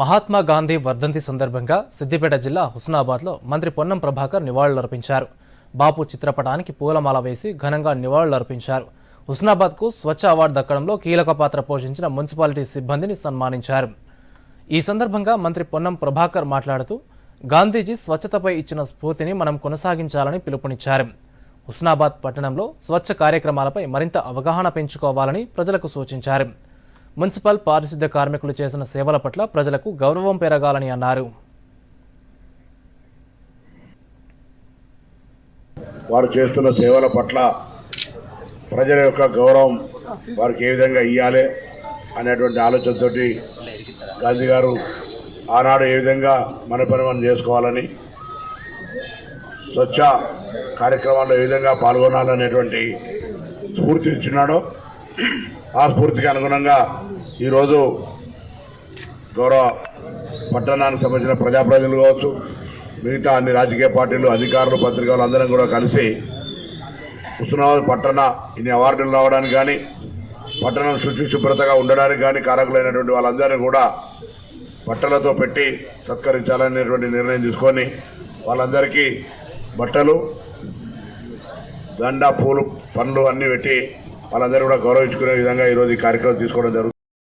మహాత్మా గాంధీ వర్ధంతి సందర్భంగా సిద్దిపేట జిల్లా హుస్నాబాద్లో మంత్రి పొన్నం ప్రభాకర్ నివాళులర్పించారు. బాపు చిత్రపటానికి పూలమాల వేసి ఘనంగా నివాళులర్పించారు. హుస్నాబాద్కు స్వచ్ఛ అవార్డు దక్కడంలో కీలక పాత్ర పోషించిన మున్సిపాలిటీ సిబ్బందిని సన్మానించారు. ఈ సందర్భంగా మంత్రి పొన్నం ప్రభాకర్ మాట్లాడుతూ గాంధీజీ స్వచ్ఛతపై ఇచ్చిన స్ఫూర్తిని మనం కొనసాగించాలని పిలుపునిచ్చారు. హుస్నాబాద్ పట్టణంలో స్వచ్ఛ కార్యక్రమాలపై మరింత అవగాహన పెంచుకోవాలని ప్రజలకు సూచించారు. మున్సిపల్ పారిశుద్ధ్య కార్మికులు చేసిన సేవల పట్ల ప్రజలకు గౌరవం పెరగాలని అన్నారు. వారు చేస్తున్న సేవల పట్ల ప్రజల యొక్క గౌరవం వారికి ఏ విధంగా ఇవ్వాలి అనేటువంటి ఆలోచనతోటి గాంధీ గారు ఆనాడు ఏ విధంగా మన పని మనం చేసుకోవాలని స్వచ్ఛ కార్యక్రమాల్లో ఏ విధంగా పాల్గొనాలనేటువంటి స్ఫూర్తి ఇచ్చినాడో ఆ స్ఫూర్తికి అనుగుణంగా ఈరోజు గౌరవ పట్టణానికి సంబంధించిన ప్రజాప్రతినిధులు కావచ్చు మిగతా అన్ని రాజకీయ పార్టీలు అధికారులు పత్రికలు అందరం కూడా కలిసి హుస్నాబాద్ పట్టణ ఇన్ని అవార్డులు రావడానికి కానీ పట్టణం శుచి శుభ్రతగా ఉండడానికి కానీ కారకులైనటువంటి వాళ్ళందరినీ కూడా బట్టలతో పెట్టి సత్కరించాలనేటువంటి నిర్ణయం తీసుకొని వాళ్ళందరికీ బట్టలు దండ పూలు పండ్లు అన్నీ పెట్టి వాళ్ళందరూ కూడా గౌరవించుకునే విధంగా ఈరోజు ఈ కార్యక్రమం తీసుకోవడం జరుగుతుంది.